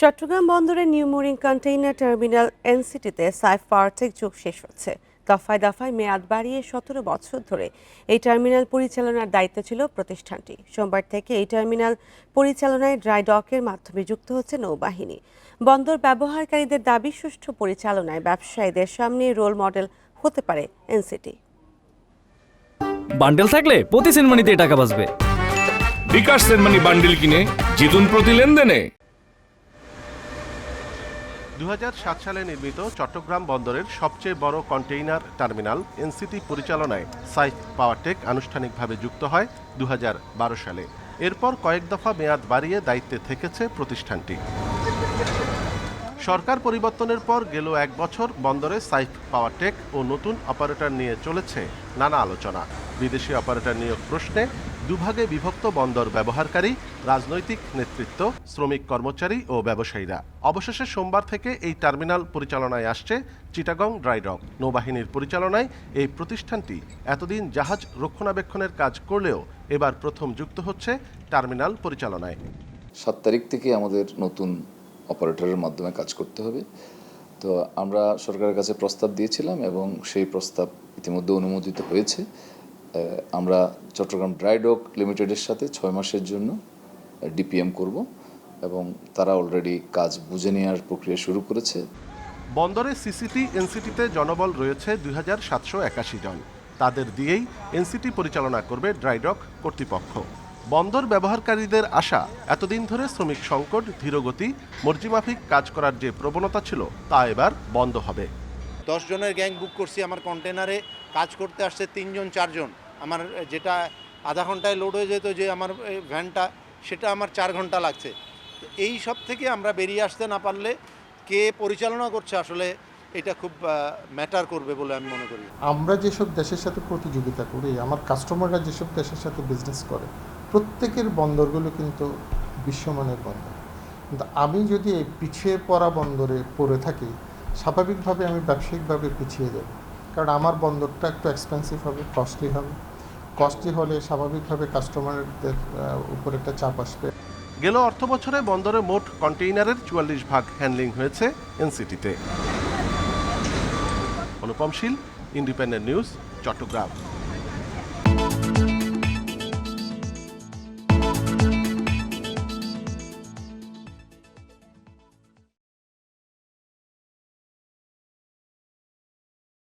চট্টগ্রাম বন্দরের new mooring container terminal এনসিটিতে সাইফ পাওয়ারটেক যুগ শেষ হচ্ছে। দফায় দফায় মেয়াদ বাড়িয়ে সতেরো বছর ধরে এই টার্মিনাল পরিচালনার দায়িত্ব ছিল প্রতিষ্ঠানটি। সোমবার থেকে এই টার্মিনাল পরিচালনায় ড্রাই ডকের মাধ্যমে যুক্ত হচ্ছে নৌবাহিনী। বন্দর ব্যবহারকারীদের দাবি সুষ্ঠু পরিচালনায় ব্যবসায়ীদের সামনে রোল মডেল হতে পারে এনসিটি। বান্ডেল থাকলে প্রতি সেনমানিতে টাকা বাঁচবে। বিকাশ সেনমানি বান্ডেল কিনে জিতুন প্রতি লেনদেনে। দু হাজার সাত সালে নির্মিত চট্টগ্রাম বন্দরের সবচেয়ে বড় কন্টেইনার টার্মিনাল এনসিটি পরিচালনায় সাইফ পাওয়ারটেক আনুষ্ঠানিকভাবে যুক্ত হয় দুহাজার বারো সালে। এরপর কয়েক দফা মেয়াদ বাড়িয়ে দায়িত্বে থেকেছে প্রতিষ্ঠানটি। সরকার পরিবর্তনের পর গেল এক বছর বন্দরে সাইফ পাওয়ারটেক ও নতুন অপারেটর নিয়ে চলেছে নানা আলোচনা। বিদেশি অপারেটর নিয়োগ প্রশ্নে দুভাগে বিভক্ত বন্দর ব্যবহারকারী, রাজনৈতিক নেতৃত্ব, শ্রমিক কর্মচারী ও ব্যবসায়ীরা। অবশেষে সোমবার থেকে এই টার্মিনাল পরিচালনায় আসছে চিটাগং ড্রাইডক নৌবাহিনীর পরিচালনায় এই প্রতিষ্ঠানটি এতদিন জাহাজ রক্ষণাবেক্ষণের কাজ করলেও এবার প্রথম যুক্ত হচ্ছে টার্মিনাল পরিচালনায়। সাত তারিখ থেকে আমাদের নতুন অপারেটরের মাধ্যমে কাজ করতে হবে। তো আমরা সরকারের কাছে প্রস্তাব দিয়েছিলাম এবং সেই প্রস্তাব ইতিমধ্যে অনুমোদিত হয়েছে। আমরা চট্টগ্রাম ড্রাইডক লিমিটেডের সাথে ছয় মাসের জন্য ডিপিএম করব এবং তারা অলরেডি কাজ বুঝে নেওয়ার প্রক্রিয়া শুরু করেছে। বন্দরে সিসিটি এনসিটিতে জনবল রয়েছে দুই হাজার সাতশো একাশি জন। তাদের দিয়েই এনসিটি পরিচালনা করবে ড্রাইডক কর্তৃপক্ষ। বন্দর ব্যবহারকারীদের আশা এতদিন ধরে শ্রমিক সংকট ধীরগতি মর্জিমাফিক কাজ করার যে প্রবণতা ছিল তা এবার বন্ধ হবে। দশ জনের গ্যাং বুক করছি আমার কন্টেনারে কাজ করতে আসছে তিনজন চারজন। আমার যেটা আধা ঘন্টায় লোড হয়ে যেত যে আমার ভ্যানটা সেটা আমার চার ঘণ্টা লাগছে। তো এই সব থেকে আমরা বেরিয়ে আসতে না পারলে কে পরিচালনা করছে আসলে এটা খুব ম্যাটার করবে বলে আমি মনে করি। আমরা যেসব দেশের সাথে প্রতিযোগিতা করি, আমার কাস্টমাররা যেসব দেশের সাথে বিজনেস করে, প্রত্যেকের বন্দরগুলো কিন্তু বিশ্বমানের বন্দর। কিন্তু আমি যদি পিছিয়ে পড়া বন্দরে পড়ে থাকি, স্বাভাবিকভাবে আমি ব্যবসায়িকভাবে পিছিয়ে যাব। কারণ আমার বন্দরটা একটু এক্সপেন্সিভ হবে কস্টলি হবে। কস্টলি হলে স্বাভাবিকভাবে কাস্টমারদের উপর একটা চাপ আসবে। গেল অর্থ বছরে বন্দরে মোট কন্টেইনারের চুয়াল্লিশ ভাগ হ্যান্ডলিং হয়েছে এনসিটিতে। Anupam Shil independent news Chittagong.